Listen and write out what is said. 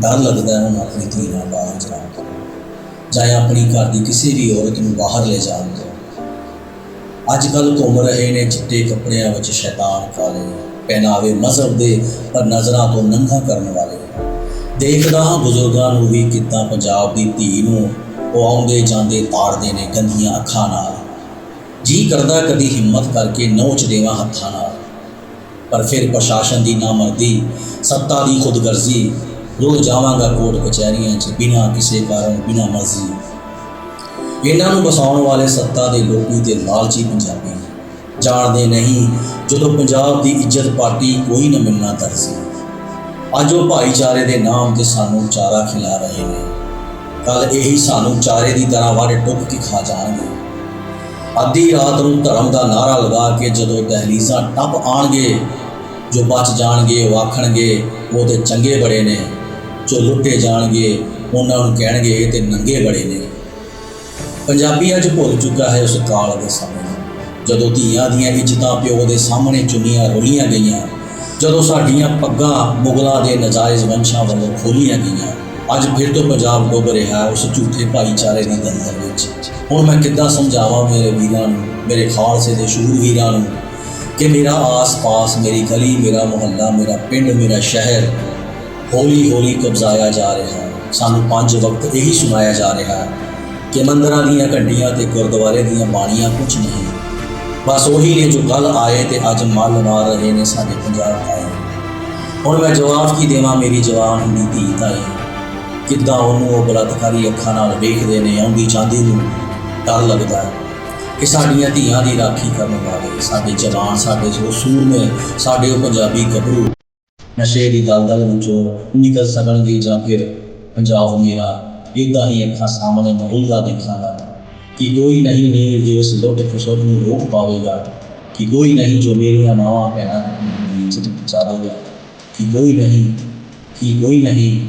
ਡਰ ਲੱਗਦਾ ਹੈ ਹੁਣ ਆਪਣੀ ਧੀ ਨਾਲ ਬਾਹਰ ਜਾਣ ਤੋਂ। ਜਾਂ ਆਪਣੀ ਘਰ ਦੀ ਕਿਸੇ ਵੀ ਔਰਤ ਨੂੰ ਬਾਹਰ ਲੈ ਜਾਣ ਤੋਂ। ਅੱਜ ਕੱਲ ਘੁੰਮ ਰਹੇ ਨੇ, ਚਿੱਟੇ ਕੱਪੜਿਆਂ ਵਿੱਚ ਸ਼ੈਤਾਨ ਕਾਲੇ ਪਹਿਨਾਵੇ ਮਜ਼ਹਬ ਦੇ, ਪਰ ਨਜ਼ਰਾਂ ਤੋਂ ਨੰਗਾ ਕਰਨ ਵਾਲੇ ਦੇਖਦਾ ਹਾਂ ਬਜ਼ੁਰਗਾਂ ਨੂੰ ਵੀ ਕਿੱਦਾਂ ਪੰਜਾਬ ਦੀ ਧੀ ਨੂੰ ਉਹ ਆਉਂਦੇ ਜਾਂਦੇ ਤਾੜਦੇ ਨੇ ਗੰਦੀਆਂ ਅੱਖਾਂ ਨਾਲ। ਜੀ ਕਰਦਾ ਕਦੀ ਹਿੰਮਤ ਕਰਕੇ ਨੋਚ ਦੇਵਾਂ ਹੱਥਾਂ ਨਾਲ। ਪਰ ਫਿਰ ਪ੍ਰਸ਼ਾਸਨ ਦੀ ਨਾਮਰਦੀ ਸੱਤਾ ਦੀ ਖੁਦਗਰਜ਼ੀ ਰੋਜ਼ ਜਾਵਾਂਗਾ ਕੋਰਟ ਕਚਹਿਰੀਆਂ 'ਚ ਬਿਨਾਂ ਕਿਸੇ ਕਾਰਨ, ਬਿਨਾਂ ਮਰਜ਼ੀ। ਇਹਨਾਂ ਨੂੰ ਬਸਾਉਣ ਵਾਲੇ ਸੱਤਾ ਦੇ ਲੋਭੀ ਤੇ ਲਾਲਚੀ ਪੰਜਾਬੀ। ਜਾਣਦੇ ਨਹੀਂ ਜਦੋਂ ਪੰਜਾਬ ਦੀ ਇੱਜ਼ਤ ਪਾਰਟੀ ਕੋਈ ਨਾ ਮਿਲਣਾ ਤਰਸੀ। ਅੱਜ ਉਹ ਭਾਈਚਾਰੇ ਦੇ ਨਾਮ ਤੇ ਸਾਨੂੰ ਚਾਰਾ ਖਿਲਾ ਰਹੇ ਨੇ। ਕੱਲ ਇਹੀ ਸਾਨੂੰ ਚਾਰੇ ਦੀ ਤਰ੍ਹਾਂ ਵਾਰੇ ਟੁੱਕ ਕੇ ਖਾ ਜਾਣਗੇ। ਅੱਧੀ ਰਾਤ ਨੂੰ ਧਰਮ ਦਾ ਨਾਰਾ ਲਗਾ ਕੇ ਜਦੋਂ ਦਹਲੀਜ਼ਾਂ ਟੱਪ ਆਣਗੇ ਜੋ ਬਚ ਜਾਣਗੇ ਉਹ ਆਖਣਗੇ ਉਹ ਤੇ ਚੰਗੇ ਬੜੇ ਨੇ। ਜੋ ਲੁੱਟੇ ਜਾਣਗੇ, ਉਹਨਾਂ ਨੂੰ ਕਹਿਣਗੇ, ਇਹ ਤੇ ਨੰਗੇ ਬੜੇ ਨੇ। ਪੰਜਾਬੀ ਅੱਜ ਭੁੱਲ ਚੁੱਕਾ ਹੈ ਉਸ ਕਾਲ ਦੇ ਸਮੇਂ। ਜਦੋਂ ਧੀਆਂ ਦੀਆਂ ਇੱਜ਼ਤਾਂ ਪਿਓ ਦੇ ਸਾਹਮਣੇ ਚੁੰਨੀਆਂ ਰੋਲੀਆਂ ਗਈਆਂ, ਜਦੋਂ ਸਾਡੀਆਂ ਪੱਗਾਂ ਮੁਗਲਾਂ ਦੇ ਨਜਾਇਜ਼ ਵੰਸ਼ਾਂ ਵੱਲੋਂ ਖੋਲੀਆਂ ਗਈਆਂ, ਅੱਜ ਫਿਰ ਤੋਂ ਪੰਜਾਬ ਡੁੱਬ ਰਿਹਾ ਉਸ ਝੂਠੇ ਭਾਈਚਾਰੇ ਦੀ ਦਲਦਲ ਵਿੱਚ। ਹੁਣ ਮੈਂ ਕਿੱਦਾਂ ਸਮਝਾਵਾਂ ਮੇਰੇ ਵੀਰਾਂ ਨੂੰ, ਮੇਰੇ ਖਾਲਸੇ ਦੇ ਸ਼ੂਰਵੀਰਾਂ ਨੂੰ, ਕਿ ਮੇਰਾ ਆਸ-ਪਾਸ, ਮੇਰੀ ਗਲੀ, ਮੇਰਾ ਮੁਹੱਲਾ, ਮੇਰਾ ਪਿੰਡ, ਮੇਰਾ ਸ਼ਹਿਰ ਹੌਲੀ ਹੌਲੀ ਕਬਜ਼ਾਇਆ ਜਾ ਰਿਹਾ ਹੈ। ਸਾਨੂੰ ਪੰਜ ਵਕਤ ਇਹੀ ਸੁਣਾਇਆ ਜਾ ਰਿਹਾ ਹੈ ਕਿ ਮੰਦਰਾਂ ਦੀਆਂ ਘੰਟੀਆਂ ਤੇ ਗੁਰਦੁਆਰੇ ਦੀਆਂ ਬਾਣੀਆਂ ਕੁਝ ਨਹੀਂ। ਬਸ ਉਹੀ ਨੇ ਜੋ ਕੱਲ ਆਏ ਤੇ ਅੱਜ ਮੱਲ ਮਾਰ ਰਹੇ ਨੇ ਸਾਡੇ ਪੰਜਾਬ ਆਏ। ਹੁਣ ਮੈਂ ਜਵਾਬ ਕੀ ਦੇਵਾਂ ਮੇਰੀ ਜਵਾਨ ਹੁੰਦੀ ਧੀ ਤਾਈ? ਕਿੱਦਾਂ ਉਹਨੂੰ ਉਹ ਬਲਾਤਕਾਰੀ ਅੱਖਾਂ ਨਾਲ ਵੇਖਦੇ ਨੇ, ਆਉਂਦੀ ਜਾਂਦੀ ਨੂੰ ਡਰ ਲੱਗਦਾ ਹੈ ਕਿ ਸਾਡੀਆਂ ਧੀਆਂ ਦੀ ਰਾਖੀ ਕਰਨ ਵਾਲੇ, ਸਾਡੇ ਜਵਾਨ, ਸਾਡੇ ਜੋ ਸੂਰਮੇ, ਸਾਡੇ ਉਹ ਪੰਜਾਬੀ ਗੱਭਰੂ ਨਸ਼ੇ ਦੀ ਦਲਦਲ ਵਿੱਚੋਂ ਨਿਕਲ ਸਕਣਗੇ ਜਾਂ ਫਿਰ ਪੰਜਾਬ ਮੇਰਾ ਇੱਦਾਂ ਹੀ ਅੱਖਾਂ ਸਾਹਮਣੇ ਮਰੂਦਾ ਦੇਖਾਂਗਾ ਕਿ ਕੋਈ ਨਹੀਂ ਨੇ ਜੋ ਇਸ ਲੁੱਟ ਖਸੁੱਟ ਨੂੰ ਰੋਕ ਪਾਵੇਗਾ, ਕਿ ਕੋਈ ਨਹੀਂ ਜੋ ਮੇਰੀਆਂ ਮਾਵਾਂ ਭੈਣਾਂ ਨੂੰ ਇੱਜ਼ਤ ਬਚਾਵੇਗਾ ਕਿ ਕੋਈ ਨਹੀਂ, ਕਿ ਕੋਈ ਨਹੀਂ